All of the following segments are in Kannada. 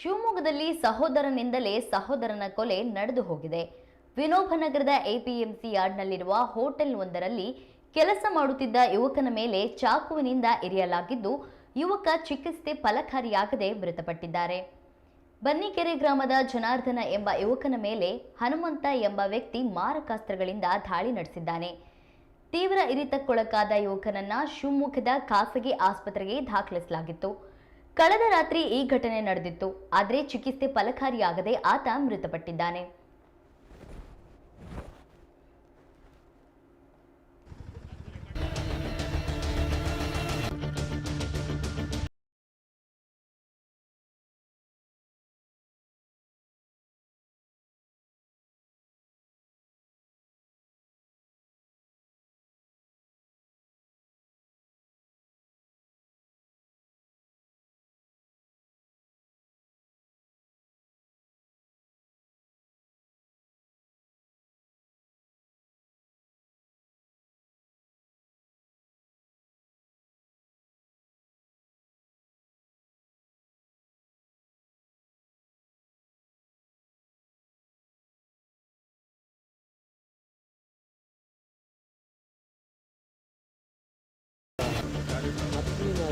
ಶಿವಮೊಗ್ಗದಲ್ಲಿ ಸಹೋದರನಿಂದಲೇ ಸಹೋದರನ ಕೊಲೆ ನಡೆದು ಹೋಗಿದೆ. ವಿನೋಬನಗರದ ಎಪಿಎಂಸಿ ಯಾರ್ಡ್ನಲ್ಲಿರುವ ಹೋಟೆಲ್ ಒಂದರಲ್ಲಿ ಕೆಲಸ ಮಾಡುತ್ತಿದ್ದ ಯುವಕನ ಮೇಲೆ ಚಾಕುವಿನಿಂದ ಇರಿಯಲಾಗಿದ್ದು, ಯುವಕ ಚಿಕಿತ್ಸೆ ಫಲಕಾರಿಯಾಗದೆ ಮೃತಪಟ್ಟಿದ್ದಾರೆ. ಬನ್ನಿಕೆರೆ ಗ್ರಾಮದ ಜನಾರ್ದನ ಎಂಬ ಯುವಕನ ಮೇಲೆ ಹನುಮಂತ ಎಂಬ ವ್ಯಕ್ತಿ ಮಾರಕಾಸ್ತ್ರಗಳಿಂದ ದಾಳಿ ನಡೆಸಿದ್ದಾನೆ. ತೀವ್ರ ಇರಿತಕ್ಕೊಳಗಾದ ಯುವಕನನ್ನ ಶಿವಮೊಗ್ಗದ ಖಾಸಗಿ ಆಸ್ಪತ್ರೆಗೆ ದಾಖಲಿಸಲಾಗಿತ್ತು. ಕಳೆದ ರಾತ್ರಿ ಈ ಘಟನೆ ನಡೆದಿತ್ತು. ಆದರೆ ಚಿಕಿತ್ಸೆ ಫಲಕಾರಿಯಾಗದೆ ಆತ ಮೃತಪಟ್ಟಿದ್ದಾನೆ.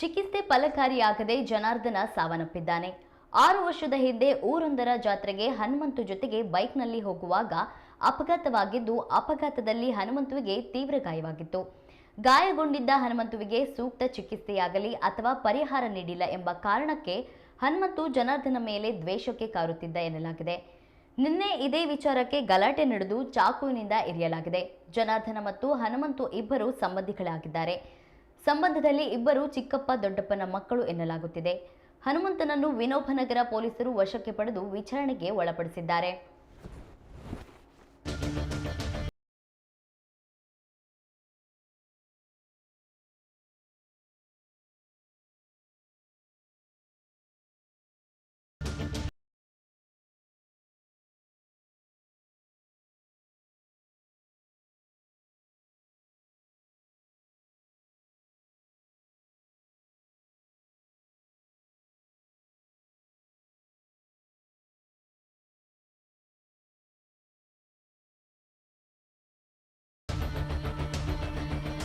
ಚಿಕಿತ್ಸೆ ಫಲಕಾರಿಯಾಗದೆ ಜನಾರ್ದನ ಸಾವನ್ನಪ್ಪಿದ್ದಾನೆ. ಆರು ವರ್ಷದ ಹಿಂದೆ ಊರೊಂದರ ಜಾತ್ರೆಗೆ ಹನುಮಂತು ಜೊತೆಗೆ ಬೈಕ್ನಲ್ಲಿ ಹೋಗುವಾಗ ಅಪಘಾತವಾಗಿದ್ದು, ಅಪಘಾತದಲ್ಲಿ ಹನುಮಂತುವಿಗೆ ತೀವ್ರ ಗಾಯವಾಗಿತ್ತು. ಗಾಯಗೊಂಡಿದ್ದ ಹನುಮಂತುವಿಗೆ ಸೂಕ್ತ ಚಿಕಿತ್ಸೆಯಾಗಲಿ ಅಥವಾ ಪರಿಹಾರ ನೀಡಿಲ್ಲ ಎಂಬ ಕಾರಣಕ್ಕೆ ಹನುಮಂತು ಜನಾರ್ದನ ಮೇಲೆ ದ್ವೇಷಕ್ಕೆ ಕಾರುತ್ತಿದ್ದ ಎನ್ನಲಾಗಿದೆ. ನಿನ್ನೆ ಇದೇ ವಿಚಾರಕ್ಕೆ ಗಲಾಟೆ ನಡೆದು ಚಾಕುವಿನಿಂದ ಇರಿಯಲಾಗಿದೆ. ಜನಾರ್ದನ ಮತ್ತು ಹನುಮಂತು ಇಬ್ಬರು ಸಂಬಂಧಿಗಳಾಗಿದ್ದಾರೆ. ಸಂಬಂಧದಲ್ಲಿ ಇಬ್ಬರು ಚಿಕ್ಕಪ್ಪ ದೊಡ್ಡಪ್ಪನ ಮಕ್ಕಳು ಎನ್ನಲಾಗುತ್ತಿದೆ. ಹನುಮಂತನನ್ನು ವಿನೋಬನಗರ ಪೊಲೀಸರು ವಶಕ್ಕೆ ಪಡೆದು ವಿಚಾರಣೆಗೆ ಒಳಪಡಿಸಿದ್ದಾರೆ.